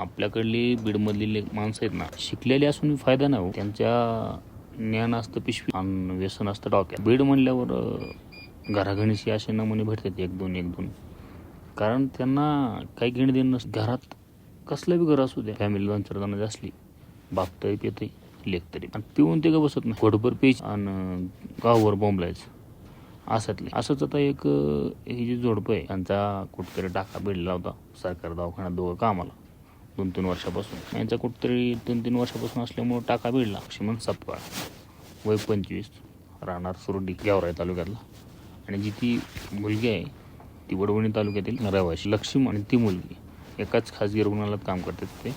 आपल्याकडली बीडमधली ले- माणसं आहेत ना शिकलेली असून फायदा नाही हो. त्यांच्या ज्ञान असतं पिशवी आणि व्यसन असतं डॉक्या बीड म्हणल्यावर घराघणीशी असे नमुने भेटतात एक दोन एक दोन. कारण त्यांना काही घेणं देणं नसतं. घरात कसलं बी घर असू द्या फॅमिली दोन चार जणांची असली बाप तरी पितंय लेख तरी. आणि पिऊन ते का बसत नाही? घोटभर पेच आणि गाववर बोंबलायचं असतले असंच आता एक ही जी जोडपं आहे त्यांचा कुठतरी टाका भिडला होता. सरकार दवाखान्यात दोघं कामाला. दोन तीन वर्षापासून. यांचा कुठतरी दोन तीन वर्षापासून असल्यामुळं टाका भिडला लक्ष्मण सपकाळ वय पंचवीस. राहणार सुरडी गावराय तालुक्यातला. आणि जी ती मुलगी आहे ती वडवणी तालुक्यातील रहिवाशी लक्ष्मी आणि ती मुलगी. एकाच खाजगी रुग्णालयात काम करतात ते.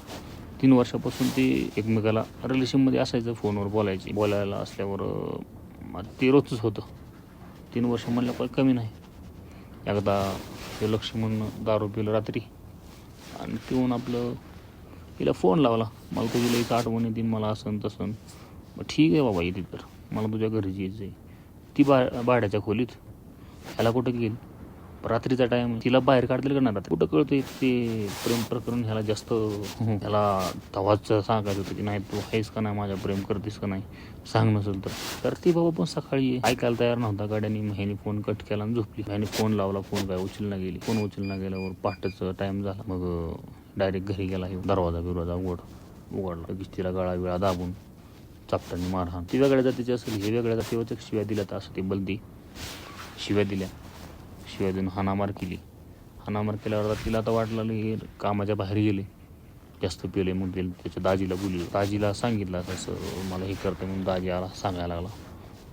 तीन वर्षापासून ते एकमेकाला रिलेशनमध्ये असायचं फोनवर बोलायचे. बोलायला असल्यावर ते रोजच होतं. तीन वर्ष म्हणलं काही कमी नाही. एकदा ते लक्ष्मण दारू पिलं रात्री. आणि पिऊन आपलं तिला फोन लावला. मला तुझी लईच आठवण येते मला असं तसं. मग ठीक आहे बाबा येते तर. मला तुझ्या घरी यायचं आहे ती बा भाड्याच्या खोलीत. ह्याला कुठं गेली? रात्रीचा टाईम तिला बाहेर काढतील का नाही रात्री कुठं कळतं ते प्रेम प्रकरण ह्याला जास्त ह्याला तवाच सांगायचं होतं की नाही तू आहेस का नाही माझ्या प्रेम करतेस का नाही? सांग नसेल तर. तर ती बाबा पण सकाळी ऐकायला तयार नव्हता. गाड्यानी मग ह्याने फोन कट केला आणि झोपली. ह्याने फोन लावला. फोन काय उचलना गेली. फोन उचलना गेल्यावर पहाटेचा टाइम झाला. मग डायरेक्ट घरी गेला हे दरवाजा बिरवाजा उघड उघडला. लगेच तिला गळा बिळा दाबून चापटाने मारहाण ती वेगळ्या जातीची असेल हे वेगळ्या जातीवरच्या शिव्या दिल्या तर असं ते बलदी. शिव्या दिल्या. शिव्या देऊन हाणामार केली. हाणामार केल्यावर तिला आता वाटलं हे कामाच्या बाहेर गेले. जास्त पिले मग ते त्याच्या दाजीला बोलली. दाजीला सांगितलं असं मला हे करते म्हणून दाजी आला सांगायला लागला.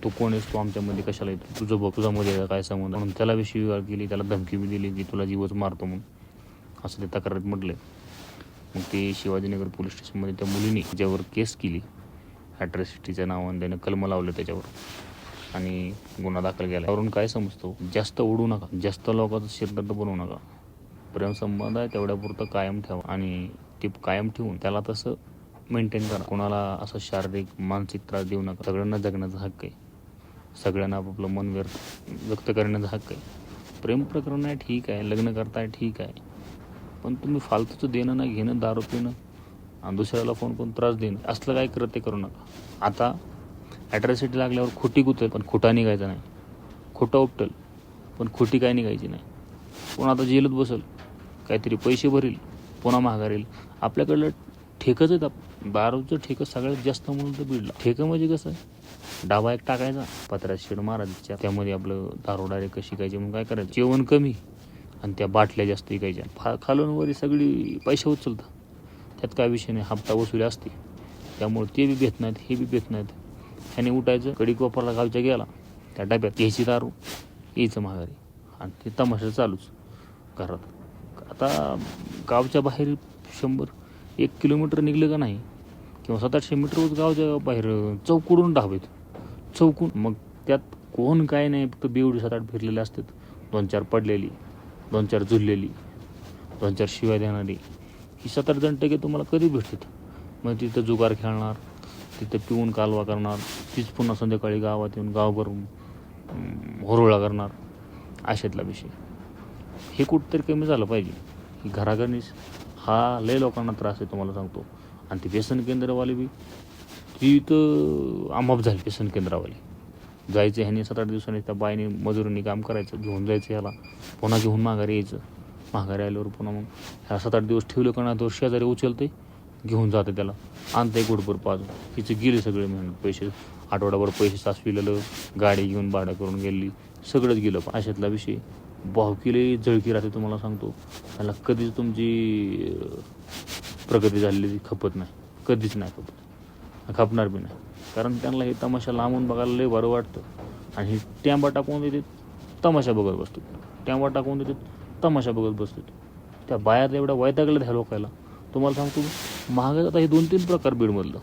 तू कोण आहेस? तू आमच्यामध्ये कशाला येतो? तुझं बघ तुझा मध्ये काय संबंध? म्हणून त्याला बी केली त्याला धमकी बी दिली की तुला जीवच मारतो म्हणून. असं ते तक्रारीत म्हटलंय मग ते शिवाजीनगर पोलीस स्टेशनमध्ये त्या मुलीने ज्यावर केस केली. ॲट्रॉसिटीच्या नावाने त्यानं कलम लावलं त्याच्यावर. आणि गुन्हा दाखल केला. त्यावरून काय समजतो? जास्त ओढू नका. जास्त लोकांचं शिरदर्द बनवू नका. प्रेमसंबंध आहे तेवढ्यापुरतं कायम ठेवा. आणि ते कायम ठेवून त्याला तसं मेंटेन करा. कोणाला असं शारीरिक मानसिक त्रास देऊ नका. सगळ्यांना जगण्याचा हक्क आहे. सगळ्यांना आपापलं मन व्यर्थ व्यक्त करण्याचा हक्क आहे. प्रेम प्रकरण आहे ठीक आहे. लग्न करताय ठीक आहे. पण तुम्ही फालतूचं देणं नाही घेणं दारू पिणं आणि दुसऱ्याला फोन करून त्रास देणं असलं काय करत ते करू नका. आता ॲट्रॅसिटी लागल्यावर खोटी गुत पण खोटा निघायचा नाही. खोटं उपटल पण खोटी काय निघायची नाही. कोण आता जेलत बसल काहीतरी पैसे भरील पुन्हा महागारील आपल्याकडलं ठेकच आहेत दारूचं ठेकं सगळ्यात जास्त म्हणून तर बिडला. ठेकं म्हणजे कसं? डाबा एक टाकायचा पत्र्यात शेड मारायचा त्यामध्ये आपलं दारू डायरेक्ट कशी शिकायची मग काय करायचं? जेवण कमी आणि त्या बाटल्या जास्त विकायच्या. फा खालून वरी सगळी पैसे उचलतात. त्यात काय विषय नाही हप्ता वसुली असते. त्यामुळे ते बी घेत नाहीत हे बी घेत नाहीत. ह्याने उठायचं कडी कोपरला गावच्या गेला. त्या डब्यात घ्यायची दारू यायचं माघारी. आणि ते तमाशा चालूच घरात. आता गावच्या बाहेर शंभर एक किलोमीटर निघलं का नाही किंवा सात आठशे मीटरवर गावच्या बाहेर चौकडून ढाबेत. चौकून मग त्यात कोण काय नाही फक्त बेवडी सात आठ फिरलेले असतात. दोन चार पडलेली. दोन चार झुललेली दोन चार शिवाय देणारी. ही सात आठ जण टक्के तुम्हाला कधी भेटतात? मग तिथं जुगार खेळणार तिथं पिऊन कालवा करणार तीच पुन्हा संध्याकाळी गावात येऊन गावभर होरोळा करणार. अशातला विषय. हे कुठंतरी कमी झालं पाहिजे. ही घराघरणीच हा लय लोकांना त्रास आहे तुम्हाला सांगतो. आणि ती व्यसन केंद्रवाले बी ती तर आमाप झाली व्यसन केंद्रावाली. जायचं ह्याने सात आठ दिवसांनी त्या बायने मजुरीने काम करायचं घेऊन जायचं ह्याला. पुन्हा घेऊन माघारी यायचं. माघारी आल्यावर पुन्हा मग ह्या सात आठ दिवस ठेवलं का नाही तो शेजारी उचलते घेऊन जाते त्याला. आणते गुडभर पाच हिचे गेले सगळे मेहनत पैसे आठवडाभर पैसे साचविलेलं गाडी घेऊन भाडं करून गेली सगळंच गेलं. पण अशातला विषय भावकीले जळकी राहते तुम्हाला सांगतो. त्याला कधीच तुमची प्रगती झालेली खपत नाही. कधीच नाही खपत. खपणार बी नाही. कारण त्यांना हे तमाशा लांबून बघायला लय बरं वाटतं. आणि हे टॅम्बा टाकून देते तमाशा बघत बसतो. टॅम्बा टाकून देते तमाशा बघत बसतो. त्या बाहेर एवढ्या वैतागल्या ह्या लोकायला. तुम्हाला सांगतो महागात आता हे दोन तीन प्रकार बीडमधलं.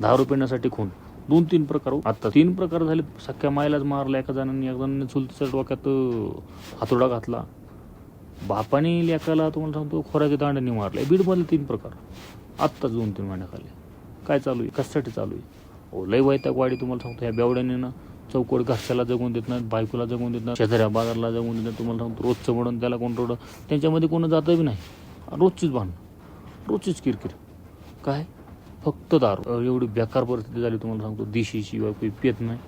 दारू पिण्यासाठी खून. दोन तीन प्रकार हो. आता तीन प्रकार झाले सख्या मायलाच मारला एका जणांनी एक जणांनी चुलतीच्या डोक्यात हातोडा घातला. बापाने लेकाला तुम्हाला सांगतो खोऱ्याच्या दांड्यांनी मारले. बीडमधले तीन प्रकार. आत्ताच दोन तीन महिन्याखाली काय चालू आहे? कशासाठी चालू आहे? ओ लय वैताग वाडी तुम्हाला सांगतो ह्या बेवड्याने ना चौकड घरच्याला जगून देत नाहीत बायकोला जगून देत नाहीत शेजाऱ्या बाजारला जगून देत नाही तुम्हाला सांगतो रोजचं म्हणून त्याला कोण रोड त्यांच्यामध्ये कोण जातं बी नाही. रोजचीच भांडणं रोजचीच किरकिर. काय? फक्त दारू. एवढी बेकार परिस्थिती झाली तुम्हाला सांगतो दिशीशिवाय काही पित नाही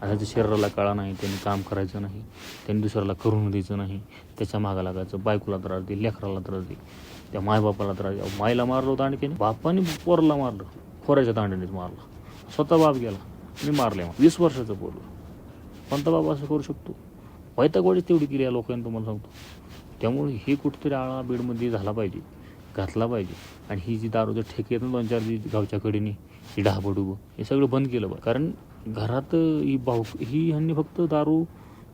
त्याच्या शरीराला कळा नाही त्यांनी काम करायचं नाही त्यांनी दुसऱ्याला करून द्यायचं नाही त्याच्या मागं लागायचं बायकोला त्रास दे लेकराला त्रास दे त्या मायबापाला त्रास दे. मायला मारलं होतं आणखीन. बापाने पोरला मारलं. खोऱ्याच्या दांड्यानेच मारला. स्वतः बाप गेला. मी मारले मग वीस वर्षाचं पोरलं कोणता बाप असं करू शकतो? वैतागवाडीच तेवढी केली या लोकांनी तुम्हाला सांगतो. त्यामुळे हे कुठेतरी आळा बीडमध्ये झाला पाहिजे घातला पाहिजे. आणि ही जी दारूचं ठेके आहेत ना दोन चार जी गावच्या कडेने ही डहाबडूब हे सगळं बंद केलं पाहिजे कारण घरात ही भाऊ ही ह्यांनी फक्त दारू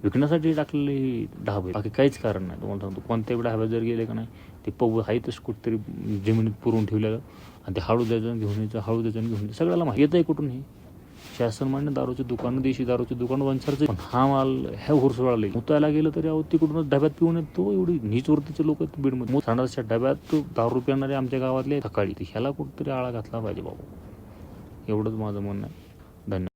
विकण्यासाठी टाकलेले हे ढाब बाकी काहीच कारण नाही. तुम्हाला सांगतो कोणत्याही ढाब्यात जर गेले का नाही ते पव आहेतच कुठेतरी जमिनीत पुरून ठेवलेलं. आणि ते हळू द्यायचं घेऊन यायचं हळू द्यायचं घेऊन यायचं. सगळ्याला माहिती येत आहे कुठून हे शासन मान्य दारूचे दुकानं देशी दारूचे दुकान वंचारचे पण हा माल ह्या हुरसुळाले मुतायला गेलं तरी अहो तिकडूनच डब्यात पिऊन येतो एवढी नीचवरतीचे लोक आहेत बीडमध्ये. सांडाच्या डब्यात दारू पिणारे आमच्या गावातले सकाळी. ह्याला कुठेतरी आळा घातला पाहिजे बाबा. एवढंच माझं म्हणणं आहे. धन्यवाद.